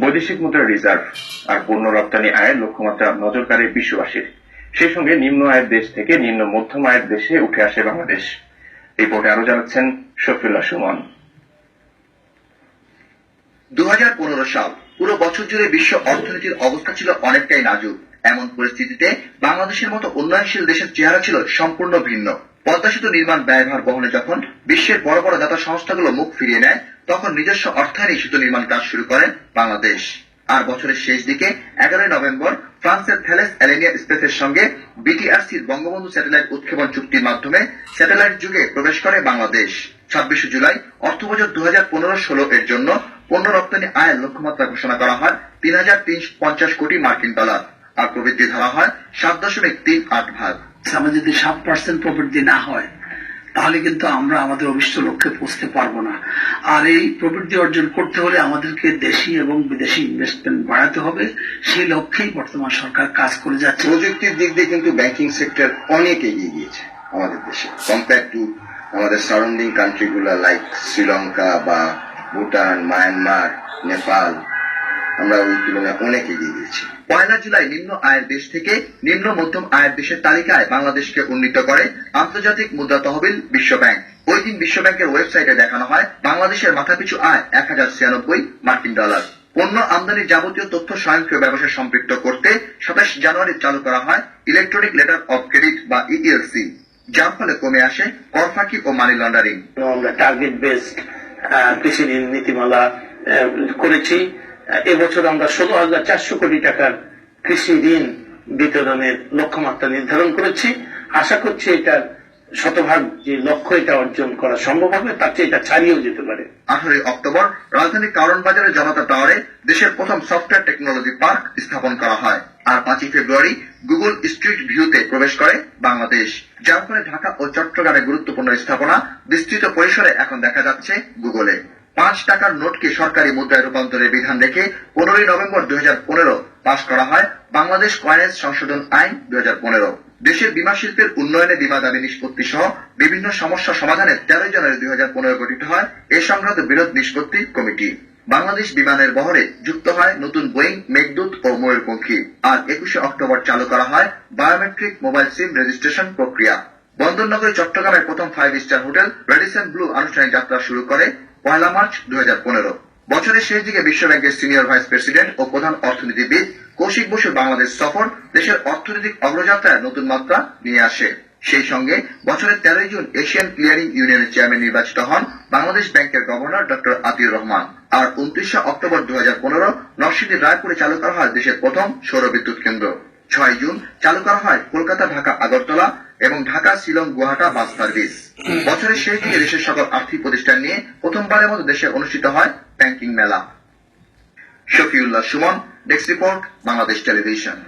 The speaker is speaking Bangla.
বৈদেশিক মুদ্রার রিজার্ভ আর পণ্য রপ্তানি আয়ের লক্ষ্যমাত্রা নজরকাড়ে বিশ্ববাসীর। সেই সঙ্গে নিম্ন আয়ের দেশ থেকে নিম্ন মধ্যম আয়ের দেশে উঠে আসে বাংলাদেশ। রিপোর্টে আরও জানাচ্ছেন শফিউল্লাহ সুমন। দু হাজার পনেরো সাল পুরো বছর জুড়ে বিশ্ব অর্থনীতির অবস্থা ছিল অনেকটাই নাজুক। এমন পরিস্থিতিতে বাংলাদেশের মতো উন্নয়নশীল দেশের চেহারা ছিল সম্পূর্ণ ভিন্ন। পদ্মা সেতু নির্মাণ ব্যয়ভার বহনে যখন বিশ্বের বড় বড় দাতা সংস্থাগুলো মুখ ফিরিয়ে নেয় তখন নিজস্ব অর্থায়নে সেতু নির্মাণ কাজ শুরু করে বাংলাদেশ। আর বছরের শেষ দিকে, এগারোই নভেম্বর, ফ্রান্সের থ্যালেস অ্যালেনিয়া স্পেসের সঙ্গে বিটিআরসির বঙ্গবন্ধু স্যাটেলাইট উৎক্ষেপণ চুক্তির মাধ্যমে স্যাটেলাইট যুগে প্রবেশ করে বাংলাদেশ। ছাব্বিশে জুলাই, অর্থবছর দু হাজার পনেরো ষোলো এর জন্য পণ্য রপ্তানি আয়ের লক্ষ্যমাত্রা ঘোষণা করা হয় তিন হাজার তিনশো পঞ্চাশ কোটি মার্কিন ডলার। আর প্রবৃদ্ধি ধরা হয় সাত দশমিক তিন আট ভাগ। আমাদের যদি সাত পার্সেন্ট প্রবৃদ্ধি না হয়, তাহলে কিন্তু আমরা আমাদের অভিষ্ট লক্ষ্যে পৌঁছতে পারব না। আর এই প্রবৃদ্ধি অর্জন করতে হলে আমাদেরকে দেশি এবং বিদেশি ইনভেস্টমেন্ট বাড়াতে হবে। সেই লক্ষ্যেই বর্তমান সরকার কাজ করে যাচ্ছে। প্রযুক্তির দিক দিয়ে কিন্তু ব্যাংকিং সেক্টর অনেক এগিয়ে গিয়েছে আমাদের দেশে। কম্পেয়ার টু আমাদের সারাউন্ডিং কান্ট্রিগুলো লাইক শ্রীলঙ্কা বা ভুটান মায়ানমার নেপাল আমরা ওই তুলনায় অনেক এগিয়ে গিয়েছি। পয়লা জুলাই নিম্ন আয়ের দেশ থেকে নিম্ন মধ্যম আয়ের দেশের তালিকায় বাংলাদেশকে উন্নীত করে আন্তর্জাতিক মুদ্রা তহবিল বিশ্ব ব্যাংক ওই দিন বিশ্ব ব্যাংকের ওয়েবসাইটে দেখানো হয় বাংলাদেশের মাথাপিছু আয় এক হাজার ছিয়ানব্বই মার্কিন ডলার। পণ্য আমদানির যাবতীয় তথ্য স্বয়ংক্রিয় ব্যবসায় সম্পৃক্ত করতে সাতাশ জানুয়ারি চালু করা হয় ইলেকট্রনিক লেটার অফ ক্রেডিট বা ইএলসি যার ফলে কমে আসে কর ফাঁকি ও মানি লন্ডারিং। আমরা টার্গেট বেসড কৃষি ঋণ নীতিমালা করেছি। এবছর আমরা ষোলো হাজার চারশো কোটি টাকার কৃষি ঋণ বিতরণের লক্ষ্যমাত্রা নির্ধারণ করেছি। আশা করছি এটার শতভাগ যে লক্ষ্য এটা অর্জন করা সম্ভব হবে, তার চেয়ে এটা ছাড়িয়েও যেতে পারে। আঠারোই অক্টোবর রাজধানীর কারণ বাজারে জনতা টাওয়ারে দেশের প্রথম সফটওয়্যার টেকনোলজি পার্ক স্থাপন করা হয়। আর পাঁচই ফেব্রুয়ারি গুগল স্ট্রিট ভিউতে প্রবেশ করে বাংলাদেশ। যার ফলে ঢাকা ও চট্টগ্রামে গুরুত্বপূর্ণ স্থাপনা বিস্তৃত পরিসরে এখন দেখা যাচ্ছে গুগলে। পাঁচ টাকার নোটকে সরকারি মুদ্রায় রূপান্তরের বিধান রেখে পনেরোই নভেম্বর দুই হাজার পনেরো পাশ করা হয় বাংলাদেশ কয়েনেজ সংশোধন আইন দুই হাজার পনেরো। দেশের বিমা শিল্পের উন্নয়নে বিমা দাবি নিষ্পত্তি সহ বিভিন্ন সমস্যা সমাধানে তেরোই জানুয়ারি দুই হাজার পনেরো গঠিত হয় এ সংক্রান্ত বিরোধ নিষ্পত্তি কমিটি। বাংলাদেশ বিমানের বহরে যুক্ত হয় নতুন বোয়িং মেঘদূত ও ময়ূরপঙ্খী। আর একুশে অক্টোবর চালু করা হয় বায়োমেট্রিক মোবাইল সিম রেজিস্ট্রেশন প্রক্রিয়া। বন্দরনগরী, চট্টগ্রামের প্রথম five star hotel Radisson Blu আনুষ্ঠানিক যাত্রা শুরু করে পয়লা মার্চ দুই হাজার পনেরো। বছরের শেষ দিকে বিশ্ব ব্যাংকের সিনিয়র ভাইস প্রেসিডেন্ট ও প্রধান অর্থনীতিবিদ কৌশিক বসুর বাংলাদেশ সফর দেশের অর্থনৈতিক অগ্রযাত্রায় নতুন মাত্রা নিয়ে আসে। সেই সঙ্গে বছরের তেরোই জুন এশিয়ান ক্লিয়ারিং ইউনিয়নের চেয়ারম্যান নির্বাচিত হন বাংলাদেশ ব্যাংকের গভর্নর ডক্টর আতিউর রহমান। আর উনত্রিশে অক্টোবর দু হাজার পনেরো নরসিংদীর রায়পুরে চালু করা হয় দেশের প্রথম সৌর বিদ্যুৎ কেন্দ্র। ছয় জুন চালু করা হয় কলকাতা, ঢাকা, আগরতলা এবং ঢাকা, শিলং, গুয়াহাটা বাস সার্ভিস। বছরের শেষ দিকে দেশের সকল আর্থিক প্রতিষ্ঠান নিয়ে প্রথমবারের মতো দেশে অনুষ্ঠিত হয় ব্যাংকিং মেলা। Shafiullah Sumon desk report Bangladesh television